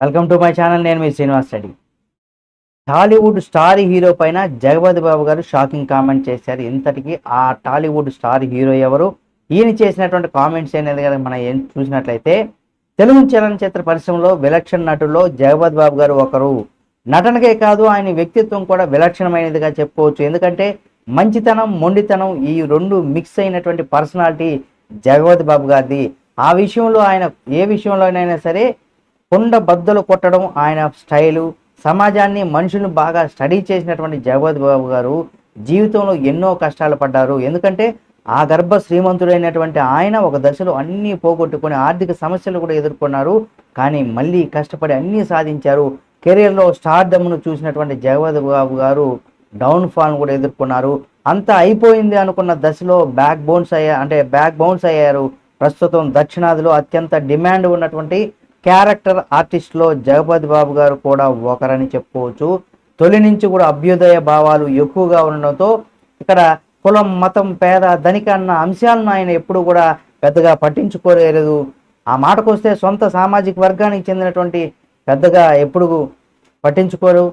Welcome to my channel నేను మీ Srinivas Reddy. Tollywood star hero పైన జగపతి బాబు గారు షాకింగ్ కామెంట్ చేశారు. ఇంతటికి ఆ టాలీవుడ్ స్టార్ హీరో ఎవరు? ఈయన చేసినటువంటి కామెంట్స్ అనేది కదా మనం ఏం చూసినట్లయితే తెలుగు చలనచిత్ర పరిశ్రమలో విలక్షణ నటుల్లో జగపతి బాబు గారు ఒకరు. నటనకే కాదు ఆయన వ్యక్తిత్వం కూడా విలక్షణమైనదిగా చెప్పుకోవచ్చు. ఎందుకంటే మంచితనం మొండితనం ఈ రెండు మిక్స్ అయినటువంటి పర్సనాలిటీ జగపతి బాబు గారిది. ఆ విషయంలో ఆయన ఏ విషయంలోనైనా సరే కుండ బద్దలు కొట్టడం ఆయన స్టైలు సమాజాన్ని మనుషులను బాగా స్టడీ చేసినటువంటి జగపతి బాబు గారు జీవితంలో ఎన్నో కష్టాలు పడ్డారు. ఎందుకంటే ఆ గర్భ శ్రీమంతుడైనటువంటి ఆయన ఒక దశలో అన్నీ పోగొట్టుకొని ఆర్థిక సమస్యలు కూడా ఎదుర్కొన్నారు. కానీ మళ్ళీ కష్టపడి అన్నీ సాధించారు. కెరీర్లో స్టార్దమ్ను చూసినటువంటి జగపతి బాబు గారు డౌన్ ఫాల్ కూడా ఎదుర్కొన్నారు. అంతా అయిపోయింది అనుకున్న దశలో బ్యాక్ బౌన్స్ అయ్యా అంటే బ్యాక్ బౌన్స్ అయ్యారు. ప్రస్తుతం దక్షిణాదిలో అత్యంత డిమాండ్ ఉన్నటువంటి క్యారెక్టర్ ఆర్టిస్ట్లో జగపతి బాబు గారు కూడా ఒకరని చెప్పుకోవచ్చు. తొలి నుంచి కూడా అభ్యుదయ భావాలు ఎక్కువగా ఉండడంతో ఇక్కడ కులం మతం పేద ధనిక అన్న అంశాలను ఆయన ఎప్పుడు కూడా పెద్దగా పట్టించుకోలేదు. ఆ మాటకు వస్తే సొంత సామాజిక వర్గానికి చెందినటువంటి పెద్దగా ఎప్పుడు పట్టించుకోరు.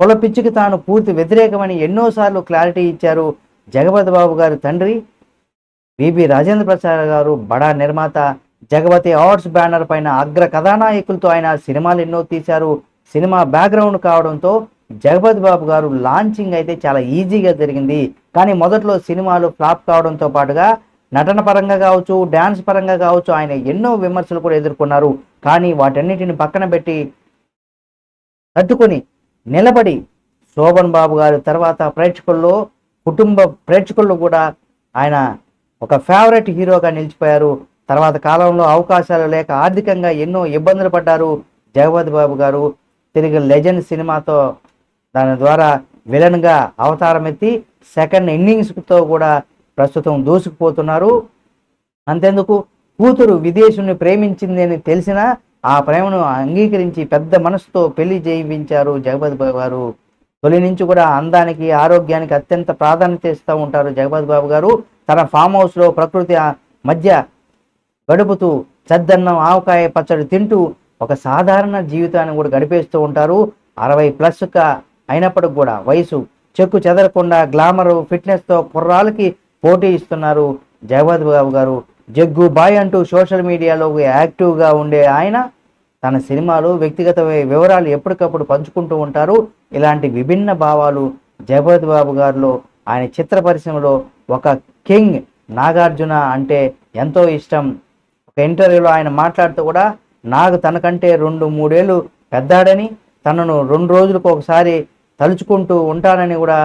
కుల పిచ్చికి తాను పూర్తి వ్యతిరేకమని ఎన్నోసార్లు క్లారిటీ ఇచ్చారు జగపతి బాబు గారి తండ్రి. విబి రాజేంద్ర ప్రసాద్ గారు బడా నిర్మాత జగపతి అవార్డ్స్ బ్యానర్ పైన అగ్ర కథానాయకులతో ఆయన సినిమాలు ఎన్నో తీశారు. సినిమా బ్యాక్గ్రౌండ్ కావడంతో జగపతి బాబు గారు లాంచింగ్ అయితే చాలా ఈజీగా జరిగింది. కానీ మొదట్లో సినిమాలు ఫ్లాప్ కావడంతో పాటుగా నటన పరంగా కావచ్చు డ్యాన్స్ పరంగా కావచ్చు ఆయన ఎన్నో విమర్శలు కూడా ఎదుర్కొన్నారు. కానీ వాటన్నిటిని పక్కన పెట్టి తట్టుకొని నిలబడి శోభన్ బాబు గారు తర్వాత ప్రేక్షకుల్లో కుటుంబ ప్రేక్షకుల్లో కూడా ఆయన ఒక ఫేవరెట్ హీరోగా నిలిచిపోయారు. తర్వాత కాలంలో అవకాశాలు లేక ఆర్థికంగా ఎన్నో ఇబ్బందులు పడ్డారు జగపతి బాబు గారు. తిరిగి లెజెండ్ సినిమాతో దాని ద్వారా విలన్గా అవతారం ఎత్తి సెకండ్ ఇన్నింగ్స్తో కూడా ప్రస్తుతం దూసుకుపోతున్నారు. అంతెందుకు కూతురు విదేశుని ప్రేమించింది అని తెలిసినా ఆ ప్రేమను అంగీకరించి పెద్ద మనసుతో పెళ్ళి చేయించారు జగపతి బాబు గారు. తొలి నుంచి కూడా అందానికి ఆరోగ్యానికి అత్యంత ప్రాధాన్యత ఇస్తూ ఉంటారు జగపతి బాబు గారు. తన ఫామ్ హౌస్లో ప్రకృతి మధ్య గడుపుతూ చద్దన్నం ఆవకాయ పచ్చడి తింటూ ఒక సాధారణ జీవితాన్ని కూడా గడిపేస్తూ ఉంటారు. అరవై ప్లస్గా అయినప్పటికి కూడా వయసు చెక్కు చెదరకుండా గ్లామర్ ఫిట్నెస్తో కుర్రాలకి పోటీ ఇస్తున్నారు. జగపతి బాబు గారు జగ్గు బాయ్ అంటూ సోషల్ మీడియాలో యాక్టివ్గా ఉండే ఆయన తన సినిమాలు వ్యక్తిగత వివరాలు ఎప్పటికప్పుడు పంచుకుంటూ ఉంటారు. ఇలాంటి విభిన్న భావాలు జగపతి బాబు గారిలో ఆయన చిత్ర పరిశ్రమలో ఒక కింగ్ నాగార్జున అంటే ఎంతో ఇష్టం. ఒక ఇంటర్వ్యూలో ఆయన మాట్లాడుతూ కూడా నాకు తనకంటే రెండు మూడేళ్ళు పెద్దాడని తనను రెండు రోజులకు ఒకసారి తలుచుకుంటూ ఉంటానని కూడా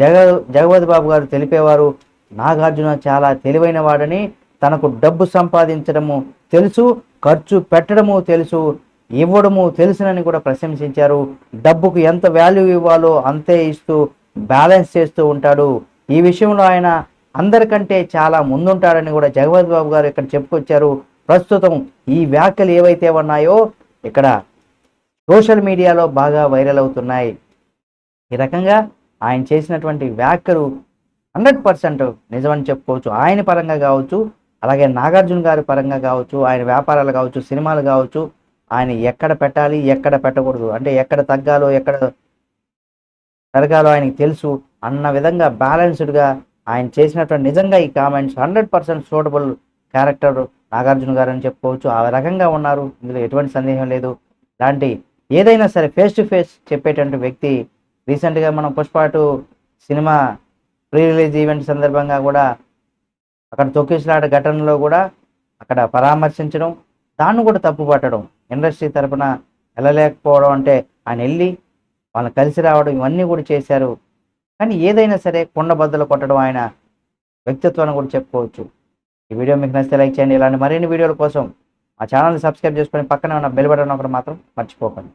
జగ జగపతి బాబు గారు తెలిపేవారు. నాగార్జున చాలా తెలివైన వాడని తనకు డబ్బు సంపాదించడము తెలుసు ఖర్చు పెట్టడము తెలుసు ఇవ్వడము తెలుసునని కూడా ప్రశంసించారు. డబ్బుకు ఎంత వాల్యూ ఇవ్వాలో అంతే ఇస్తూ బ్యాలెన్స్ చేస్తూ ఉంటాడు. ఈ విషయంలో ఆయన అందరికంటే చాలా ముందుంటాడని కూడా జగపతి బాబు గారు ఇక్కడ చెప్పుకొచ్చారు. ప్రస్తుతం ఈ వ్యాఖ్యలు ఏవైతే ఉన్నాయో ఇక్కడ సోషల్ మీడియాలో బాగా వైరల్ అవుతున్నాయి. ఈ రకంగా ఆయన చేసినటువంటి వ్యాఖ్యలు హండ్రెడ్ పర్సెంట్ నిజమని చెప్పుకోవచ్చు. ఆయన పరంగా కావచ్చు అలాగే నాగార్జున గారి పరంగా కావచ్చు ఆయన వ్యాపారాలు కావచ్చు సినిమాలు కావచ్చు ఆయన ఎక్కడ పెట్టాలి ఎక్కడ పెట్టకూడదు అంటే ఎక్కడ తగ్గాలో ఎక్కడ పెరగాలో ఆయనకి తెలుసు అన్న విధంగా బ్యాలెన్స్డ్గా ఆయన చేసినటువంటి నిజంగా ఈ comments hundred percent suitable character Nagarjuna garu అని చెప్పుకోవచ్చు. ఆ రకంగా ఉన్నారు. ఇందులో ఎటువంటి సందేహం లేదు. లాంటి ఏదైనా సరే ఫేస్ టు ఫేస్ చెప్పేటువంటి వ్యక్తి రీసెంట్గా మనం పుష్ప టూ సినిమా ప్రీ రిలీజ్ ఈవెంట్ సందర్భంగా కూడా అక్కడ తొక్కిసలాట ఘటనలో కూడా అక్కడ పరామర్శించడం దాన్ని కూడా తప్పు పట్టడం ఇండస్ట్రీ తరపున వెళ్ళలేకపోవడం అంటే ఆయన వెళ్ళి వాళ్ళని కలిసి రావడం ఇవన్నీ కూడా చేశారు. కానీ ఏదైనా సరే కొండబద్దలు కొట్టడం ఆయన వ్యక్తిత్వాన్ని కూడా చెప్పుకోవచ్చు. ఈ వీడియో మీకు నచ్చితే లైక్ చేయండి. ఇలాంటి మరిన్ని వీడియోల కోసం మా ఛానల్ని సబ్స్క్రైబ్ చేసుకొని పక్కనే ఉన్న బెల్ బటన్ ఒకటి మాత్రం మర్చిపోకండి.